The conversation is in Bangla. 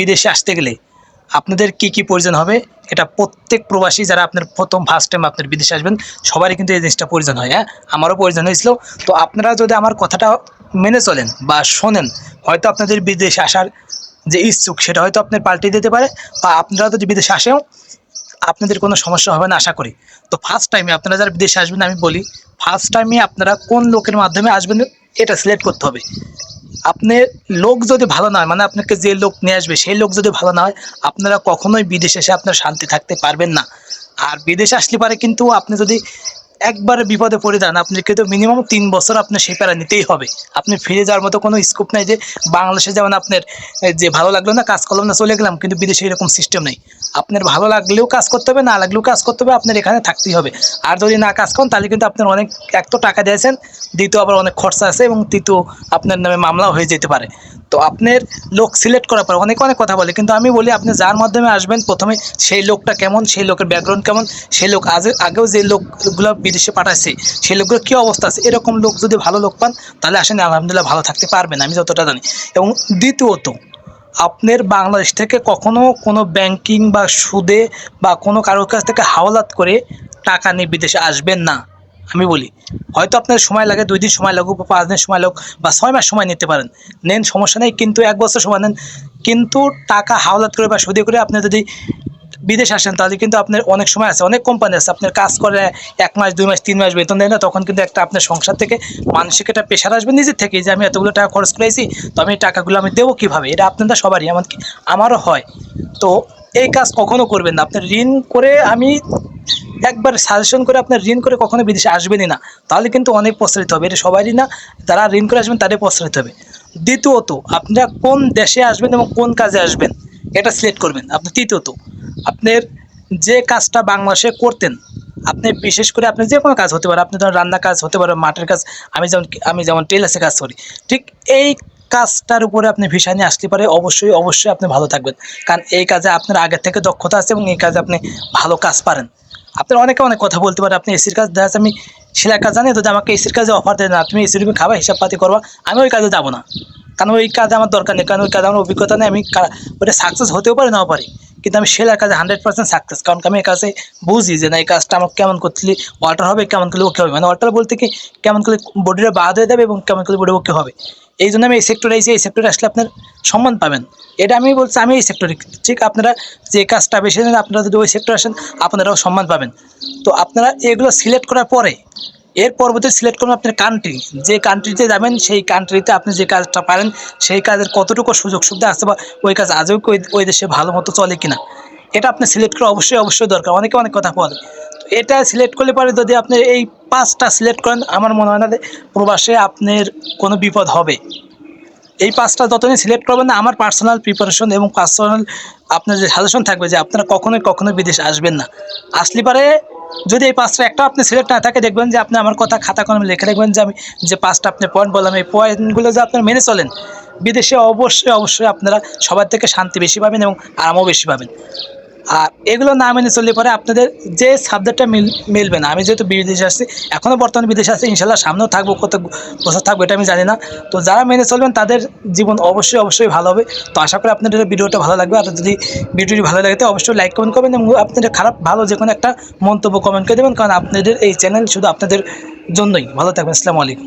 বিদেশে আসতে গেলে আপনাদের কি কি প্রয়োজন হবে? এটা প্রত্যেক প্রবাসী যারা আপনার প্রথম ফার্স্ট টাইম আপনার বিদেশে আসবেন, সবারই কিন্তু এই জিনিসটা প্রয়োজন হয় হ্যাঁ? আমারও প্রয়োজন হয়েছিল। তো আপনারা যদি আমার কথাটা মেনে চলেন বা শোনেন, হয়তো আপনাদের বিদেশে আসার যে ইচ্ছুক, সেটা হয়তো আপনার পাল্টে দিতে পারে বা আপনারা যদি বিদেশে আসেও আপনাদের কোনো সমস্যা হবে না, আশা করি। তো ফার্স্ট টাইমে আপনারা যারা বিদেশে আসবেন, আমি বলি ফার্স্ট টাইমে আপনারা কোন লোকের মাধ্যমে আসবেন, এটা সিলেক্ট করতে হবে। আপনার লোক যদি ভালো না হয় মানে আপনাকে যে লোক নিয়ে আসবে, সেই লোক যদি ভালো না হয়, আপনারা কখনোই বিদেশে এসে আপনার শান্তি থাকতে পারবেন না। আর বিদেশে আসলে পারে কিন্তু আপনি যদি একবার বিপদে পড়ে যান। আপনি কিন্তু মিনিমাম তিন বছর আপনার সেই প্যারা নিতেই হবে। আপনি ফিরে যাওয়ার মতো কোনো স্কোপ নাই যে বাংলাদেশে যেমন আপনার যে ভালো লাগল না, কাজ করলাম না, চলে গেলাম, কিন্তু বিদেশে এরকম সিস্টেম নেই। আপনার ভালো লাগলেও কাজ করতে হবে, না লাগলেও কাজ করতে হবে, আপনার এখানে থাকতেই হবে। আর যদি না কাজ করেন, তাহলে কিন্তু আপনার অনেক, এক তো টাকা দিয়েছেন, দ্বিতীয় আবার অনেক খরচা আছে এবং তৃতীয় আপনার নামে মামলাও হয়ে যেতে পারে। তো আপনার লোক সিলেক্ট করার পর, অনেক অনেক কথা বলে, কিন্তু আমি বলি আপনি যার মাধ্যমে আসবেন, প্রথমে সেই লোকটা কেমন, সেই লোকের ব্যাকগ্রাউন্ড কেমন, সেই লোক আজ, আগেও যে লোকগুলো বিদেশে পাঠাচ্ছে সেই লোকগুলোর কী অবস্থা আছে, এরকম লোক যদি ভালো লোক পান, তাহলে আসেন, আলহামদুলিল্লাহ ভালো থাকতে পারবেন, আমি যতটা জানি। এবং দ্বিতীয়ত, আপনার বাংলাদেশ থেকে কখনো কোনো ব্যাংকিং বা সুদে বা কোনো কারোর কাছ থেকে হাওলাত করে টাকা নিয়ে বিদেশে আসবেন না। আমি বলি, হয়তো আপনার সময় লাগে, দুই দিন সময় লাগুক বা পাঁচ দিন সময় লাগুক বা ছয় মাস সময় নিতে পারেন। নেন, সমস্যা নেই, কিন্তু এক বছর সময় নেন। কিন্তু টাকা হাওলাত করে বা সুদে করে আপনি যদি বিদেশ আসেন, তাহলে কিন্তু আপনার অনেক সময় আছে, অনেক কোম্পানি আছে। আপনার কাজ করে এক মাস, দুই মাস, তিন মাস বেতন দেয় না, তখন কিন্তু একটা আপনার সংসার থেকে মানসিক একটা প্রেশার আসবে নিজের থেকে যে, আমি এতগুলো টাকা খরচ করেছি, তো আমি এই টাকাগুলো আমি দেবো কীভাবে? এটা আপনাদের সবারই, এমনকি আমারও হয়। তো এই কাজ কখনো করবেন না। আপনার ঋণ করে আমি একবার সাজেশন করে আপনার ঋণ করে কখনো বিদেশে আসবেনই না। তাহলে কিন্তু অনেক প্রসারিত হবে। এটা সবারই না, যারা ঋণ করে আসবেন তাদের প্রসারিত হবে। দ্বিতীয়ত, আপনারা কোন দেশে আসবেন এবং কোন কাজে আসবেন? এটা সিলেক্ট করবেন। আপনি তৃতীয়ত, আপনার যে কাজটা বাংলাদেশে করতেন, আপনি বিশেষ করে আপনি যে কোনো কাজ হতে পারে, আপনি ধরুন রান্না কাজ হতে পারে, মাঠের কাজ, আমি যেমন আমি যেমন টেলার্সে কাজ করি, ঠিক এই কাজটার উপরে আপনি ভিসা নিয়ে আসতে পারে, অবশ্যই অবশ্যই আপনি ভালো থাকবেন। কারণ এই কাজে আপনার আগের থেকে দক্ষতা আছে এবং এই কাজে আপনি ভালো কাজ পারেন। আপনার অনেকে অনেক কথা বলতে পারে, আপনি এসির কাজ দেখা আমি সেলাই কাজ জানি, তো আমাকে এসির কাজে অফার দেয় না, তুমি এসির রুমে খাবা হিসাব পাতি করবা, আমি ওই কাজে যাব না। কারণ ওই কাজে আমার দরকার নেই, কারণ ওই কাজে আমার অভিজ্ঞতা নেই, আমি ওটা সাকসেস হতেও পারে, নাও পারি। কিন্তু আমি সেলাই কাজে হান্ড্রেড পার্সেন্ট সাকসেস কারণ আমি এই কাজে বুঝি যে না, এই কাজটা আমার কেমন করলে ওয়াটার হবে, কেমন করলে ওকে হবে। মানে ওয়াটার বলতে কি, কেমন করলে বডিটা বাদ হয়ে যাবে এবং কেমন করলে বডি ওকে হবে। এই জন্য আমি এই সেক্টরে এসে এই সেক্টরে আসলে আপনার সম্মান পাবেন। এটা আমি বলছি, আমি এই সেক্টরে ঠিক আপনারা যে কাজটা বেশি নেন আপনারা যদি ওই সেক্টরে আসেন, আপনারাও সম্মান পাবেন। তো আপনারা এগুলো সিলেক্ট করার পরে, এর পরবর্তী সিলেক্ট করুন আপনার কান্ট্রি যে কান্ট্রিতে যাবেন, সেই কান্ট্রিতে আপনি যে কাজটা পারেন, সেই কাজের কতটুকু সুযোগ সুবিধা আছে বা ওই কাজ আজও ওই দেশে ভালো মতো চলে কিনা, এটা আপনি সিলেক্ট করা অবশ্যই অবশ্যই দরকার। অনেকে অনেক কথা বলে এটা সিলেক্ট করলে পরে যদি আপনি এই পাঁচটা সিলেক্ট করেন, আমার মনে হয় না প্রবাসে আপনার কোনো বিপদ হবে। এই পাঁচটা যতদিন সিলেক্ট করবেন না, আমার পার্সোনাল প্রিপারেশন এবং পার্সোনাল আপনার যে সাজেশন থাকবে যে আপনারা কখনোই কখনোই বিদেশ আসবেন না। আসলে পারে যদি এই পাঁচটা একটা আপনি সিলেক্ট না থাকে, দেখবেন যে আপনি আমার কথা খাতা কলমে লিখে রাখবেন যে আমি যে পাঁচটা আপনি পয়েন্ট বললাম, এই পয়েন্টগুলো যে আপনারা মেনে চলেন, বিদেশে অবশ্যই অবশ্যই আপনারা সবার থেকে শান্তি বেশি পাবেন এবং আরামও বেশি পাবেন। আর এগুলো না মেনে চললে পরে আপনাদের যে সাবজেক্টটা মিল, মিলবে না। আমি যেহেতু বিদেশে আসছি এখনও বর্তমানে বিদেশে আসছি ইনশাল্লাহ সামনেও থাকব, কত বছর থাকব, এটা আমি জানি না। তো যারা মেনে চলবেন, তাদের জীবন অবশ্যই অবশ্যই ভালো হবে। তো আশা করি আপনাদের ভিডিওটা ভালো লাগবে। আর যদি ভিডিওটি ভালো লাগে, তো অবশ্যই লাইক কমেন্ট করবেন এবং আপনাদের খারাপ, ভালো যে কোনো একটা মন্তব্য কমেন্ট করে দেবেন। কারণ আপনাদের এই চ্যানেল শুধু আপনাদের জন্যই। ভালো থাকবেন। আসসালামু আলাইকুম।